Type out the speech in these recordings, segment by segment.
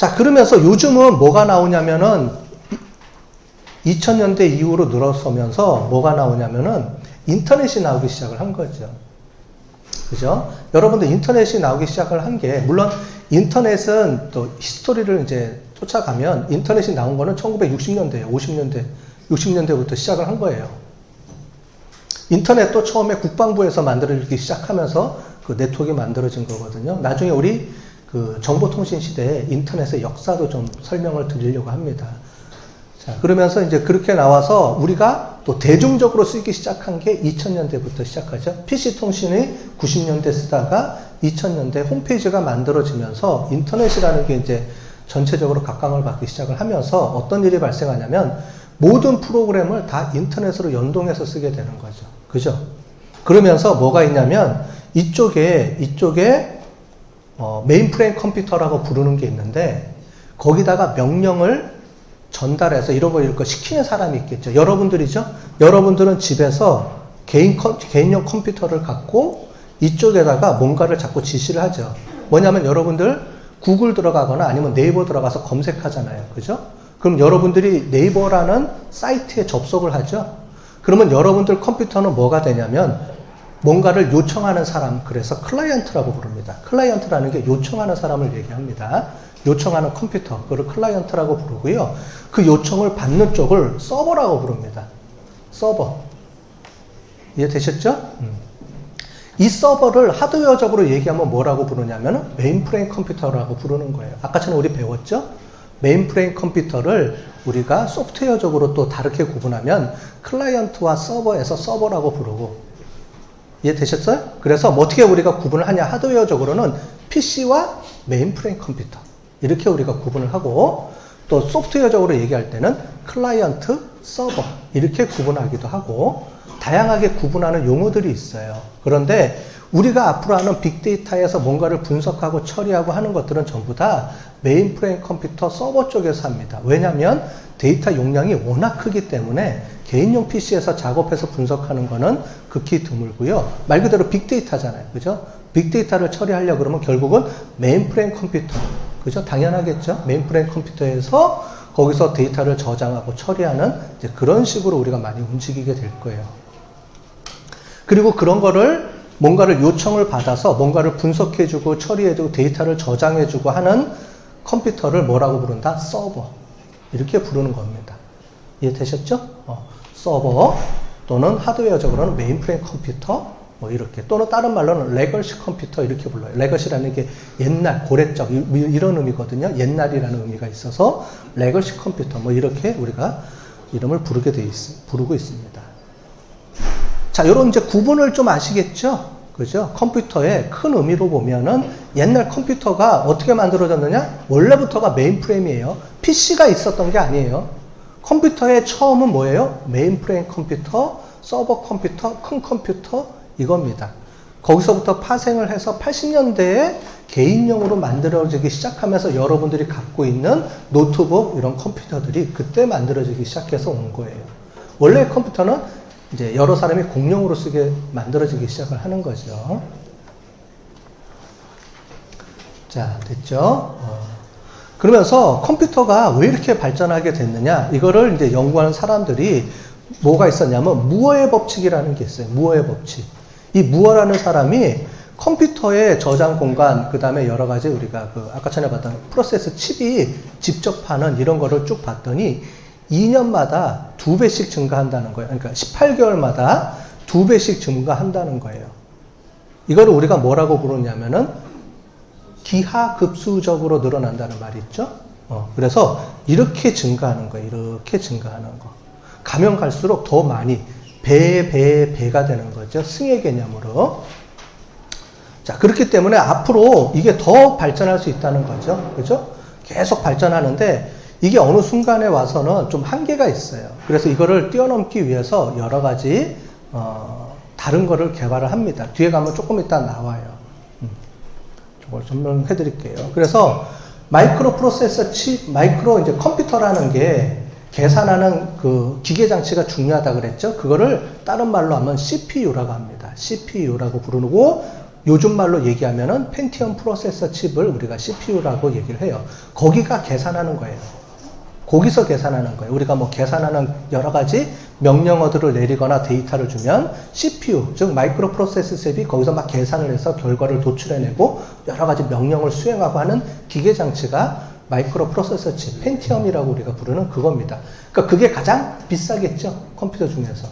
자, 그러면서 요즘은 뭐가 나오냐면은 2000년대 이후로 늘어서면서 뭐가 나오냐면은 인터넷이 나오기 시작을 한 거죠. 그죠? 여러분들 인터넷이 나오기 시작을 한 게, 물론 인터넷은 또 히스토리를 이제 쫓아가면 인터넷이 나온 거는 1960년대, 50년대, 60년대부터 시작을 한 거예요. 인터넷도 처음에 국방부에서 만들어지기 시작하면서 그 네트워크가 만들어진 거거든요. 나중에 우리 그 정보통신 시대에 인터넷의 역사도 좀 설명을 드리려고 합니다. 자, 그러면서 이제 그렇게 나와서 우리가 또 대중적으로 쓰기 시작한 게 2000년대부터 시작하죠. PC 통신이 90년대 쓰다가 2000년대 홈페이지가 만들어지면서 인터넷이라는 게 이제 전체적으로 각광을 받기 시작을 하면서 어떤 일이 발생하냐면 모든 프로그램을 다 인터넷으로 연동해서 쓰게 되는 거죠. 그죠? 그러면서 뭐가 있냐면 이쪽에, 이쪽에 어, 메인프레임 컴퓨터라고 부르는 게 있는데 거기다가 명령을 전달해서 이런 거 시키는 사람이 있겠죠. 여러분들이죠. 여러분들은 집에서 개인 컴, 개인용 컴퓨터를 갖고 이쪽에다가 뭔가를 자꾸 지시를 하죠. 뭐냐면 여러분들 구글 들어가거나 아니면 네이버 들어가서 검색하잖아요. 그죠? 그럼 여러분들이 네이버라는 사이트에 접속을 하죠. 그러면 여러분들 컴퓨터는 뭐가 되냐면 뭔가를 요청하는 사람, 그래서 클라이언트라고 부릅니다. 클라이언트라는 게 요청하는 사람을 얘기합니다. 요청하는 컴퓨터, 그걸 클라이언트라고 부르고요. 그 요청을 받는 쪽을 서버라고 부릅니다. 서버. 이해되셨죠? 음. 이 서버를 하드웨어적으로 얘기하면 뭐라고 부르냐면 메인프레임 컴퓨터라고 부르는 거예요. 아까 전에 우리 배웠죠? 메인프레임 컴퓨터를 우리가 소프트웨어적으로 또 다르게 구분하면 클라이언트와 서버에서 서버라고 부르고 이해되셨어요? 그래서 뭐 어떻게 우리가 구분을 하냐 하드웨어적으로는 PC와 메인프레임 컴퓨터 이렇게 우리가 구분을 하고 또 소프트웨어적으로 얘기할 때는 클라이언트, 서버 이렇게 구분하기도 하고 다양하게 구분하는 용어들이 있어요. 그런데 우리가 앞으로 하는 빅데이터에서 뭔가를 분석하고 처리하고 하는 것들은 전부 다 메인프레임 컴퓨터 서버 쪽에서 합니다. 왜냐하면 데이터 용량이 워낙 크기 때문에 개인용 PC에서 작업해서 분석하는 거는 극히 드물고요. 말 그대로 빅데이터잖아요. 그죠? 빅데이터를 처리하려고 그러면 결국은 메인프레임 컴퓨터. 그죠? 당연하겠죠? 메인프레임 컴퓨터에서 거기서 데이터를 저장하고 처리하는 그런 식으로 우리가 많이 움직이게 될 거예요. 그리고 그런 거를 뭔가를 요청을 받아서 뭔가를 분석해주고 처리해주고 데이터를 저장해주고 하는 컴퓨터를 뭐라고 부른다? 서버. 이렇게 부르는 겁니다. 이해되셨죠? 어, 서버 또는 하드웨어적으로는 메인프레임 컴퓨터 뭐 이렇게 또는 다른 말로는 레거시 컴퓨터 이렇게 불러요. 레거시라는 게 옛날 고래적 이런 의미거든요. 옛날이라는 의미가 있어서 레거시 컴퓨터 뭐 이렇게 우리가 이름을 부르게 돼 있, 부르고 있습니다. 자, 이런 이제 구분을 좀 아시겠죠? 그죠? 컴퓨터의 큰 의미로 보면은 옛날 컴퓨터가 어떻게 만들어졌느냐? 원래부터가 메인프레임이에요. PC가 있었던 게 아니에요. 컴퓨터의 처음은 뭐예요? 메인프레임 컴퓨터, 서버 컴퓨터, 큰 컴퓨터 이겁니다. 거기서부터 파생을 해서 80년대에 개인용으로 만들어지기 시작하면서 여러분들이 갖고 있는 노트북 이런 컴퓨터들이 그때 만들어지기 시작해서 온 거예요. 원래 컴퓨터는 이제 여러 사람이 공용으로 쓰게 만들어지기 시작을 하는 거죠. 자, 됐죠? 어. 그러면서 컴퓨터가 왜 이렇게 발전하게 됐느냐? 이거를 이제 연구하는 사람들이 뭐가 있었냐면 무어의 법칙이라는 게 있어요. 무어의 법칙. 이 무어라는 사람이 컴퓨터의 저장 공간, 그 다음에 여러 가지 우리가 그 아까 전에 봤던 프로세스 칩이 직접 파는 이런 거를 쭉 봤더니 2년마다 두 배씩 증가한다는 거예요. 그러니까 18개월마다 두 배씩 증가한다는 거예요. 이거를 우리가 뭐라고 부르냐면은 기하급수적으로 늘어난다는 말이 있죠. 어, 그래서 이렇게 증가하는 거예요. 이렇게 증가하는 거. 가면 갈수록 더 많이 배, 배, 배가 되는 거죠. 승의 개념으로. 자, 그렇기 때문에 앞으로 이게 더 발전할 수 있다는 거죠. 그죠? 계속 발전하는데 이게 어느 순간에 와서는 좀 한계가 있어요. 그래서 이거를 뛰어넘기 위해서 여러 가지 어, 다른 거를 개발을 합니다. 뒤에 가면 조금 이따 나와요. 음, 저걸 설명해 드릴게요. 그래서 마이크로 프로세서 칩, 마이크로 이제 컴퓨터라는 게 계산하는 그 기계 장치가 중요하다 그랬죠. 그거를 다른 말로 하면 CPU라고 합니다. CPU라고 부르고 요즘 말로 얘기하면은 펜티엄 프로세서 칩을 우리가 CPU라고 얘기를 해요. 거기가 계산하는 거예요. 거기서 계산하는 거예요. 우리가 뭐 계산하는 여러 가지 명령어들을 내리거나 데이터를 주면 CPU, 즉 마이크로 프로세스 셋이 거기서 막 계산을 해서 결과를 도출해내고 여러 가지 명령을 수행하고 하는 기계 장치가 마이크로 프로세서 칩, 펜티엄이라고 우리가 부르는 그겁니다. 그러니까 그게 가장 비싸겠죠. 컴퓨터 중에서.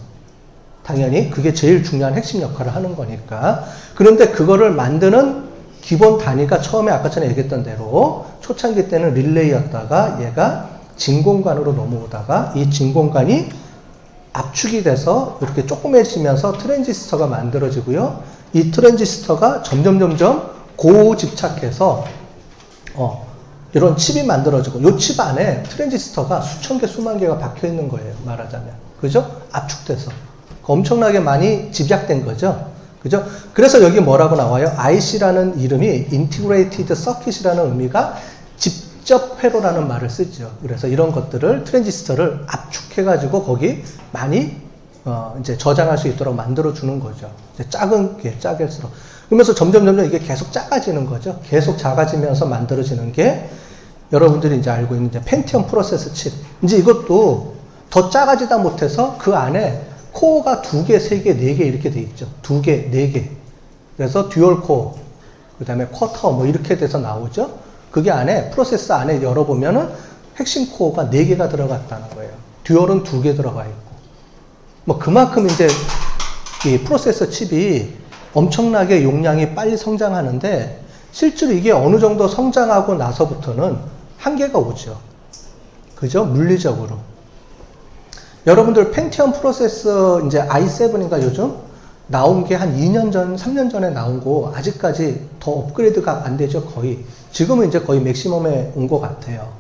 당연히 그게 제일 중요한 핵심 역할을 하는 거니까. 그런데 그거를 만드는 기본 단위가 처음에 아까 전에 얘기했던 대로 초창기 때는 릴레이였다가 얘가 진공관으로 넘어오다가 이 진공관이 압축이 돼서 이렇게 조그매지면서 트랜지스터가 만들어지고요. 이 트랜지스터가 점점 점점 고집착해서 어, 이런 칩이 만들어지고 이 칩 안에 트랜지스터가 수천 개 수만 개가 박혀 있는 거예요. 말하자면 그죠? 압축돼서 엄청나게 많이 집약된 거죠. 그죠? 그래서 여기 뭐라고 나와요? IC라는 이름이 Integrated Circuit이라는 의미가 직접 회로라는 말을 쓰죠. 그래서 이런 것들을 트랜지스터를 압축해가지고 거기 많이 어, 이제 저장할 수 있도록 만들어 주는 거죠. 작은 게 작을수록 그러면서 점점 점점 이게 계속 작아지는 거죠. 계속 작아지면서 만들어지는 게 여러분들이 이제 알고 있는 이제 펜티엄 프로세스 칩. 이제 이것도 더 작아지다 못해서 그 안에 코어가 두 개, 세 개, 네 개 이렇게 돼 있죠. 두 개, 네 개. 그래서 듀얼 코어, 그 다음에 쿼터 뭐 이렇게 돼서 나오죠. 그게 안에 프로세스 안에 열어보면은 핵심 코어가 네 개가 들어갔다는 거예요. 듀얼은 두개 들어가 있고. 뭐 그만큼 이제 이 프로세서 칩이 엄청나게 용량이 빨리 성장하는데 실제로 이게 어느 정도 성장하고 나서부터는 한계가 오죠. 그죠? 물리적으로. 여러분들 펜티엄 프로세서 이제 i7인가 요즘 나온 게 한 2년 전, 3년 전에 나온 거 아직까지 더 업그레이드가 안 되죠, 거의. 지금은 이제 거의 맥시멈에 온 것 같아요.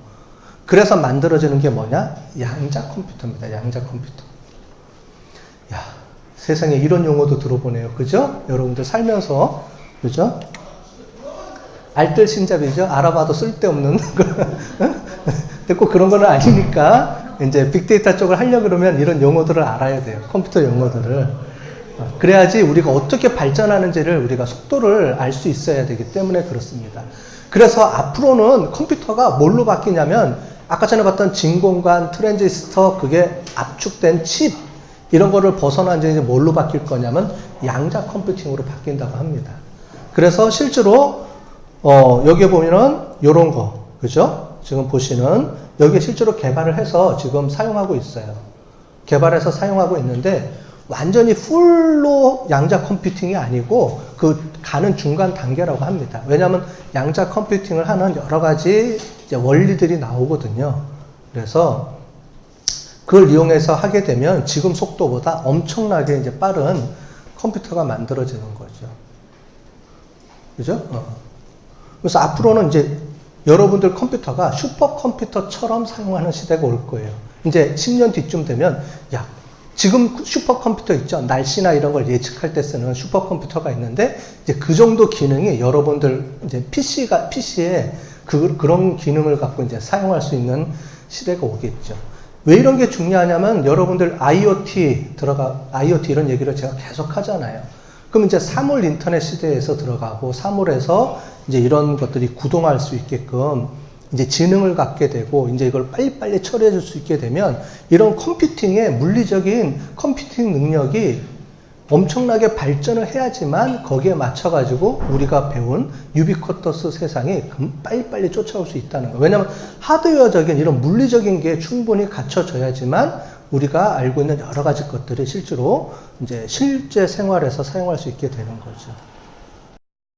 그래서 만들어지는 게 뭐냐? 양자 컴퓨터입니다. 양자 컴퓨터. 야, 세상에 이런 용어도 들어보네요. 그죠? 여러분들 살면서, 그죠? 알뜰신잡이죠? 알아봐도 쓸데없는. 근데 꼭 그런 건 아니니까, 이제 빅데이터 쪽을 하려 그러면 이런 용어들을 알아야 돼요. 컴퓨터 용어들을. 어, 그래야지 우리가 어떻게 발전하는지를 우리가 속도를 알 수 있어야 되기 때문에 그렇습니다. 그래서 앞으로는 컴퓨터가 뭘로 바뀌냐면 아까 전에 봤던 진공관, 트랜지스터, 그게 압축된 칩 이런 거를 벗어난 이제 뭘로 바뀔 거냐면 양자 컴퓨팅으로 바뀐다고 합니다. 그래서 실제로 어, 여기에 보면은 요런 거, 그죠? 지금 보시는 여기 실제로 개발을 해서 지금 사용하고 있어요. 개발해서 사용하고 있는데 완전히 풀로 양자 컴퓨팅이 아니고 그 가는 중간 단계라고 합니다. 왜냐하면 양자 컴퓨팅을 하는 여러 가지 원리들이 나오거든요. 그래서 그걸 이용해서 하게 되면 지금 속도보다 엄청나게 이제 빠른 컴퓨터가 만들어지는 거죠. 그죠? 어. 그래서 앞으로는 이제 여러분들 컴퓨터가 슈퍼컴퓨터처럼 사용하는 시대가 올 거예요. 이제 10년 뒤쯤 되면, 야, 지금 슈퍼컴퓨터 있죠? 날씨나 이런 걸 예측할 때 쓰는 슈퍼컴퓨터가 있는데, 이제 그 정도 기능이 여러분들 이제 PC가, PC에 그, 그런 기능을 갖고 이제 사용할 수 있는 시대가 오겠죠. 왜 이런 게 중요하냐면 여러분들 IoT 들어가, IoT 이런 얘기를 제가 계속 하잖아요. 그럼 이제 사물 인터넷 시대에서 들어가고 사물에서 이제 이런 것들이 구동할 수 있게끔 이제 지능을 갖게 되고 이제 이걸 빨리빨리 처리해 줄 수 있게 되면 이런 컴퓨팅의 물리적인 컴퓨팅 능력이 엄청나게 발전을 해야지만 거기에 맞춰 가지고 우리가 배운 유비쿼터스 세상이 빨리빨리 쫓아올 수 있다는 거예요. 왜냐하면 하드웨어적인 이런 물리적인 게 충분히 갖춰져야지만 우리가 알고 있는 여러 가지 것들이 실제로 이제 실제 생활에서 사용할 수 있게 되는 거죠.